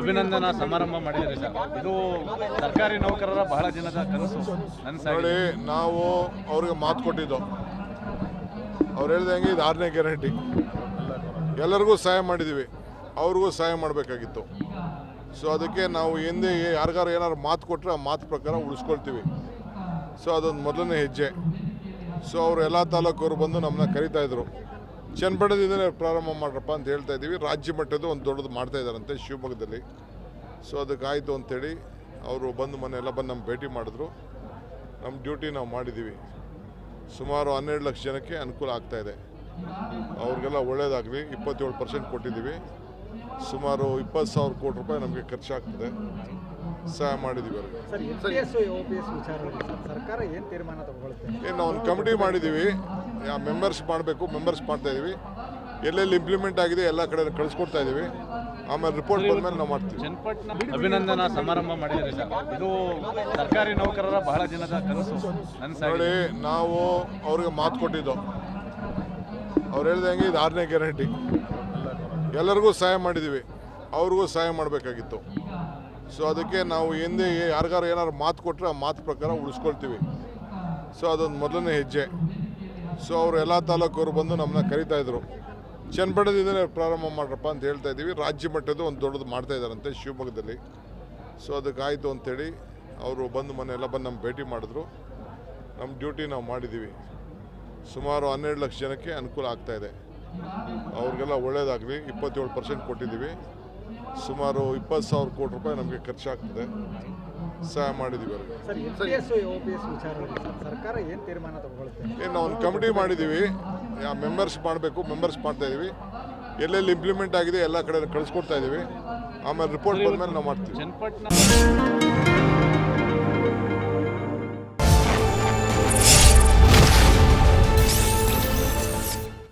ಅಭಿನಂದನಾ ಸಮಾರಂಭ ಮಾಡಿದ್ರಿ ಸರ್. ಇದು ಸರ್ಕಾರಿ ನೌಕರರ ಬಹಳ ದಿನದ ಕನಸು. ನನ್ನ ನೋಡಿ ನಾವು ಅವ್ರಿಗೆ ಮಾತು ಕೊಟ್ಟಿದ್ದು. ಅವ್ರು ಹೇಳ್ದಂಗೆ ಇದು ಆರನೇ ಗ್ಯಾರಂಟಿ. ಎಲ್ಲರಿಗೂ ಸಹಾಯ ಮಾಡಿದ್ದೀವಿ ಅವ್ರಿಗೂ ಸಹಾಯ ಮಾಡಬೇಕಾಗಿತ್ತು. ಸೊ ಅದಕ್ಕೆ ನಾವು ಹಿಂದೆ ಯಾರಿಗಾರು ಏನಾದ್ರು ಮಾತು ಕೊಟ್ಟರೆ ಆ ಮಾತು ಪ್ರಕಾರ ಉಳಿಸ್ಕೊಳ್ತೀವಿ. ಸೊ ಅದೊಂದು ಮೊದಲನೇ ಹೆಜ್ಜೆ. ಸೊ ಅವರು ಎಲ್ಲ ತಾಲೂಕವರು ಬಂದು ನಮ್ಮನ್ನ ಕರಿತಾ ಇದ್ರು. ಚನ್ನಪಟ್ಟಣದಿಂದಲೇ ಪ್ರಾರಂಭ ಮಾಡ್ರಪ್ಪ ಅಂತ ಹೇಳ್ತಾ ಇದ್ದೀವಿ. ರಾಜ್ಯ ಮಟ್ಟದ ಒಂದು ದೊಡ್ಡದು ಮಾಡ್ತಾ ಇದ್ದಾರಂತೆ ಶಿವಮೊಗ್ಗದಲ್ಲಿ. ಸೊ ಅದಕ್ಕೆ ಆಯಿತು ಅಂತೇಳಿ ಅವರು ಬಂದು ಮನೆಯೆಲ್ಲ ಎಲ್ಲ ಬಂದು ನಮ್ಮ ಭೇಟಿ ಮಾಡಿದ್ರು. ನಮ್ಮ ಡ್ಯೂಟಿ ನಾವು ಮಾಡಿದ್ದೀವಿ. ಸುಮಾರು ಹನ್ನೆರಡು ಲಕ್ಷ ಜನಕ್ಕೆ ಅನುಕೂಲ ಆಗ್ತಾಯಿದೆ ಇದೆ. ಅವ್ರಿಗೆಲ್ಲ ಒಳ್ಳೇದಾಗಲಿ. ಇಪ್ಪತ್ತೇಳು ಪರ್ಸೆಂಟ್ ಕೊಟ್ಟಿದ್ದೀವಿ. ಸುಮಾರು ಇಪ್ಪತ್ತು ಸಾವಿರ ಕೋಟಿ ರೂಪಾಯಿ ನಮಗೆ ಖರ್ಚಾಗ್ತದೆ. ಸಹಾಯ ಮಾಡಿದ್ದೀವಿ ಅವ್ರಿಗೆ. ಏನು ನಾವು ಒಂದು ಕಮಿಟಿ ಮಾಡಿದ್ದೀವಿ. ಮೆಂಬರ್ಸ್ ಮಾಡಬೇಕು ಮೆಂಬರ್ಸ್ ಮಾಡ್ತಾ ಇದ್ದೀವಿ ಎಲ್ಲೆಲ್ಲಿ ಇಂಪ್ಲಿಮೆಂಟ್ ಆಗಿದೆ ಎಲ್ಲ ಕಡೆ ಕಳಿಸ್ಕೊಡ್ತಾ ಇದ್ದೀವಿ ಆಮೇಲೆ ರಿಪೋರ್ಟ್ ಬಂದ್ಮೇಲೆ ನಾವು ಮಾಡ್ತೀವಿ. ಚನ್ನಪಟ್ಟಣ ಅಭಿನಂದನಾ ಸಮಾರಂಭ ಮಾಡಿದ್ರಿ ಸರ್. ಇದು ಸರ್ಕಾರಿ ನೌಕರರ ಬಹಳ ದಿನದ ಕನಸು ನೋಡಿ ನಾವು ಅವ್ರಿಗೆ ಮಾತು ಕೊಟ್ಟಿದ್ದೋ. ಅವ್ರು ಹೇಳ್ದಂಗೆ ಇದು ಆರನೇ ಗ್ಯಾರಂಟಿ ಎಲ್ಲರಿಗೂ ಸಹಾಯ ಮಾಡಿದ್ದೀವಿ ಅವ್ರಿಗೂ ಸಹಾಯ ಮಾಡಬೇಕಾಗಿತ್ತು. ಸೊ ಅದಕ್ಕೆ ನಾವು ಹಿಂದೆ ಯಾರಿಗಾರು ಏನಾದ್ರು ಮಾತು ಕೊಟ್ಟರೆ ಆ ಮಾತು ಪ್ರಕಾರ ಉಳಿಸ್ಕೊಳ್ತೀವಿ. ಸೊ ಅದೊಂದು ಮೊದಲನೇ ಹೆಜ್ಜೆ. ಸೊ ಅವರು ಎಲ್ಲ ತಾಲೂಕವರು ಬಂದು ನಮ್ಮನ್ನ ಕರಿತಾ ಇದ್ರು. ಚನ್ನಪಟ್ಟಣದಿಂದಲೇ ಪ್ರಾರಂಭ ಮಾಡ್ರಪ್ಪ ಅಂತ ಹೇಳ್ತಾ ಇದ್ದೀವಿ. ರಾಜ್ಯ ಮಟ್ಟದ್ದು ಒಂದು ದೊಡ್ಡದು ಮಾಡ್ತಾ ಇದ್ದಾರಂತೆ ಶಿವಮೊಗ್ಗದಲ್ಲಿ. ಸೊ ಅದಕ್ಕೆ ಆಯಿತು ಅಂತೇಳಿ ಅವರು ಬಂದು ಮನೆಯೆಲ್ಲ ಬಂದು ನಮ್ಮ ಭೇಟಿ ಮಾಡಿದ್ರು. ನಮ್ಮ ಡ್ಯೂಟಿ ನಾವು ಮಾಡಿದ್ದೀವಿ ಸುಮಾರು ಹನ್ನೆರಡು ಲಕ್ಷ ಜನಕ್ಕೆ ಅನುಕೂಲ ಆಗ್ತಾಯಿದೆ ಅವ್ರಿಗೆಲ್ಲ ಒಳ್ಳೇದಾಗಲಿ. ಇಪ್ಪತ್ತೇಳು ಪರ್ಸೆಂಟ್ ಕೊಟ್ಟಿದ್ದೀವಿ. ಸುಮಾರು ಇಪ್ಪತ್ತು ಸಾವಿರ ಕೋಟಿ ರೂಪಾಯಿ ನಮಗೆ ಖರ್ಚಾಗ್ತದೆ. ಸಹಾಯ ಮಾಡಿದ್ದೀವಿ ಏನು ತೀರ್ಮಾನ ತಗೊಳ್ಳುತ್ತೆ? ಏನು ನಾವು ಒಂದು ಕಮಿಟಿ ಮಾಡಿದ್ದೀವಿ ಮೆಂಬರ್ಸ್ ಮಾಡಬೇಕು ಮೆಂಬರ್ಸ್ ಮಾಡ್ತಾ ಇದ್ದೀವಿ ಎಲ್ಲೆಲ್ಲಿ ಇಂಪ್ಲಿಮೆಂಟ್ ಆಗಿದೆ ಎಲ್ಲ ಕಡೆ ಕಳಿಸ್ಕೊಡ್ತಾ ಇದ್ದೀವಿ ಆಮೇಲೆ ರಿಪೋರ್ಟ್ ಬಂದಮೇಲೆ ನಾವು ಮಾಡ್ತೀವಿ.